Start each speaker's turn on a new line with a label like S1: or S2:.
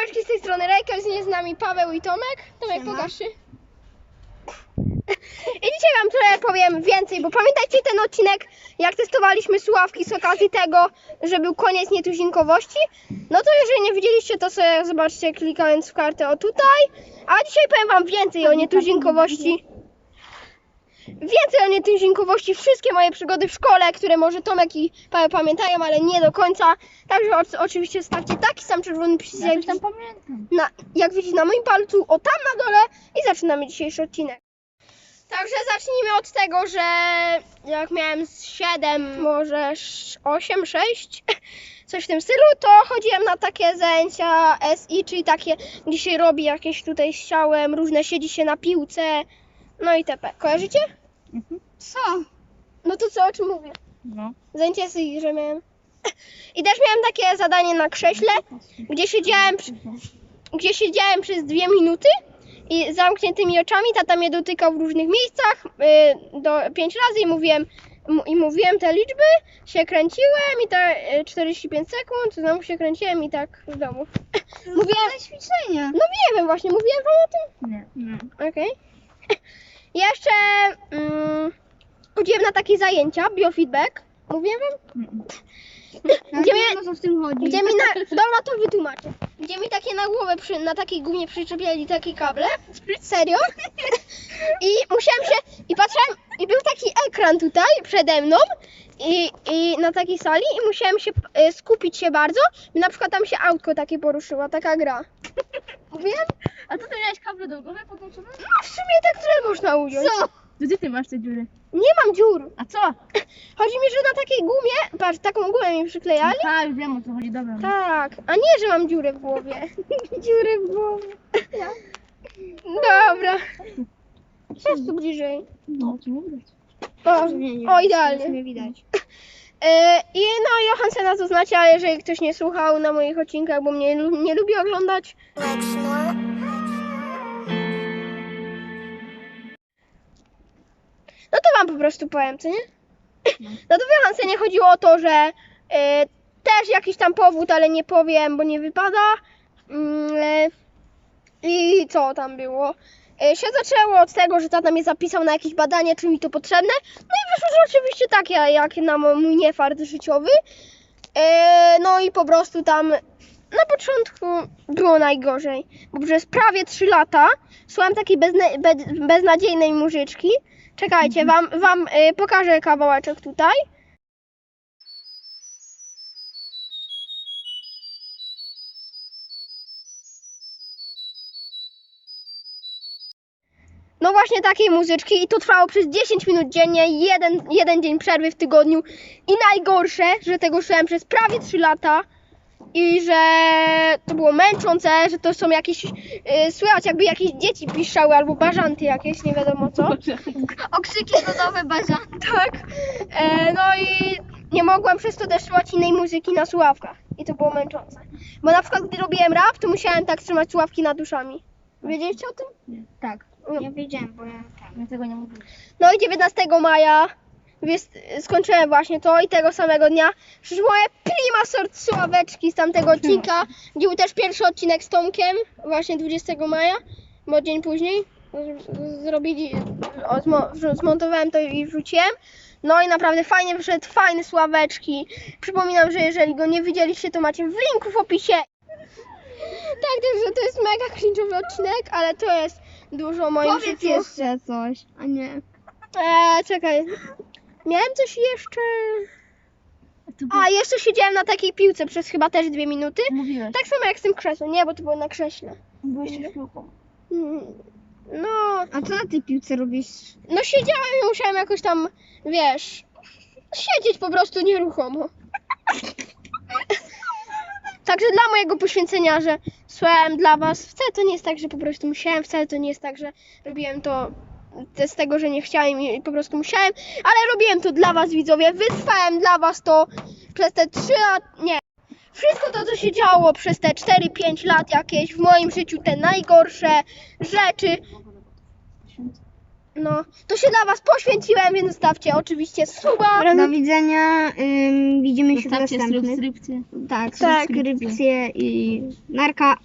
S1: Siemeczki z tej strony Rejkers, jest z nami Paweł i Tomek. Tomek,
S2: Siema.
S1: pokaż się. I dzisiaj wam trochę powiem więcej, bo pamiętajcie ten odcinek, jak testowaliśmy słuchawki z okazji tego, że był koniec nietuzinkowości. No to jeżeli nie widzieliście, to sobie zobaczcie klikając w kartę o tutaj. A dzisiaj powiem wam więcej o nietuzinkowości. Więcej o nietuzinkowości, wszystkie moje przygody w szkole, które może Tomek i Paweł pamiętają, ale nie do końca. Także o, oczywiście stawcie taki sam czerwony przycisk,
S2: Ja
S1: jak
S2: tam pamiętam.
S1: na, jak widzicie na moim palcu, o tam na dole i zaczynamy dzisiejszy odcinek. Także zacznijmy od tego, że jak miałem z 7, może 8, 6, coś w tym stylu, to chodziłem na takie zajęcia SI, czyli takie, gdzie się robi jakieś tutaj z ciałem, różne siedzi się na piłce, no i tp. Kojarzycie?
S2: Mhm.
S1: Co? No to co, o czym mówię?
S2: No.
S1: Zajęcie SI, że miałem. I też miałem takie zadanie na krześle, gdzie siedziałem, przy- gdzie siedziałem przez dwie minuty i z zamkniętymi oczami tata mnie dotykał w różnych miejscach y, do pięć razy i mówiłem, i mówiłem te liczby, się kręciłem i to y, 45 sekund, znowu się kręciłem i tak w domu. Mówiłem,
S2: ćwiczenie.
S1: no nie wiem właśnie, mówiłem wam o tym?
S2: Nie, nie.
S1: Okej. Jeszcze mm, chodziłem na takie zajęcia, biofeedback, mówiłem wam? Gdzie mnie,
S2: No co w tym chodzi?
S1: gdzie mi na, dobra to wytłumaczę. Gdzie mi takie na głowę, przy, na takiej gumie przyczepiali takie kable. Serio? I musiałem się, i patrzyłem, i był taki ekran tutaj przede mną i, i na takiej sali i musiałem się e, skupić się bardzo. I na przykład tam się autko takie poruszyło, taka gra. Mówiłem?
S2: A to ty miałeś kable do głowy podłączone?
S1: No w sumie tak tyle można ująć.
S2: Co? Gdzie ty masz te dziury?
S1: Nie mam dziur.
S2: A co?
S1: Chodzi mi, że na takiej gumie, patrz, taką gumę mi przyklejali.
S2: Tak, już wiem o co chodzi, dobra.
S1: Tak, a nie, że mam dziurę w głowie. dziurę w głowie. Dobra. Jest tu bliżej.
S2: No, co nie widać.
S1: O, o idealnie.
S2: Nie widać.
S1: E, I no Johansena to znacie, ale jeżeli ktoś nie słuchał na moich odcinkach, bo mnie nie lubi oglądać. No to wam po prostu powiem, co nie? No to w Johansenie chodziło o to, że e, też jakiś tam powód, ale nie powiem, bo nie wypada. E, I co tam było? E, się zaczęło od tego, że tata mnie zapisał na jakieś badanie, czy mi to potrzebne. No i wyszło, że oczywiście takie, jak na mój niefart życiowy. E, no i po prostu tam na początku było najgorzej, bo przez prawie 3 lata słuchałem takiej bezna- be- beznadziejnej muzyczki. Czekajcie, wam, wam y, pokażę kawałeczek tutaj. No właśnie takiej muzyczki i to trwało przez 10 minut dziennie, jeden, jeden dzień przerwy w tygodniu. I najgorsze, że tego słuchałem przez prawie 3 lata i że to było męczące, że to są jakieś, y, słychać jakby jakieś dzieci piszczały albo bażanty jakieś, nie wiadomo co.
S2: Okrzyki godowe bazan.
S1: Tak. E, no i nie mogłam przez to też słuchać innej muzyki na słuchawkach. I to było męczące. Bo na przykład gdy robiłem rap, to musiałem tak trzymać słuchawki nad uszami. Wiedzieliście o tym?
S2: Tak. Ja wiedziałem, bo ja, ja tego nie mówię.
S1: No i 19 maja wies- skończyłem właśnie to i tego samego dnia przyszło moje prima sort słuchaweczki z tamtego odcinka, gdzie był też pierwszy odcinek z Tomkiem, właśnie 20 maja, bo dzień później z- zrobili, o, zmo- wrzu- zmontowałem to i wrzuciłem. No i naprawdę fajnie wyszedł, fajne sławeczki. Przypominam, że jeżeli go nie widzieliście, to macie w linku w opisie. Tak, także to jest mega cringe'owy odcinek, ale to jest dużo o moim
S2: Powiedz
S1: życiu.
S2: jeszcze coś, a nie.
S1: Eee, czekaj. Miałem coś jeszcze. A, jeszcze siedziałem na takiej piłce przez chyba też dwie minuty.
S2: Mówiłeś.
S1: Tak samo jak z tym krzesłem. Nie, bo to było na krześle.
S2: Byłeś w piłką.
S1: Mm, No,
S2: A co na tej piłce robisz?
S1: no siedziałem i musiałem jakoś tam, wiesz, siedzieć po prostu nieruchomo. Także dla mojego poświęcenia, że słuchałem dla was, wcale to nie jest tak, że po prostu musiałem, wcale to nie jest tak, że robiłem to z tego, że nie chciałem i po prostu musiałem, ale robiłem to dla was widzowie, wytrwałem dla was to przez te 3 lat, nie, wszystko to, co się działo przez te 4-5 lat jakieś w moim życiu, te najgorsze rzeczy, no, to się dla was poświęciłem, więc zostawcie oczywiście suba.
S2: Do widzenia. Ym, widzimy się w
S3: Zostawcie
S2: następnych.
S3: subskrypcję.
S2: Tak,
S1: Tak.
S2: subskrypcje i narka.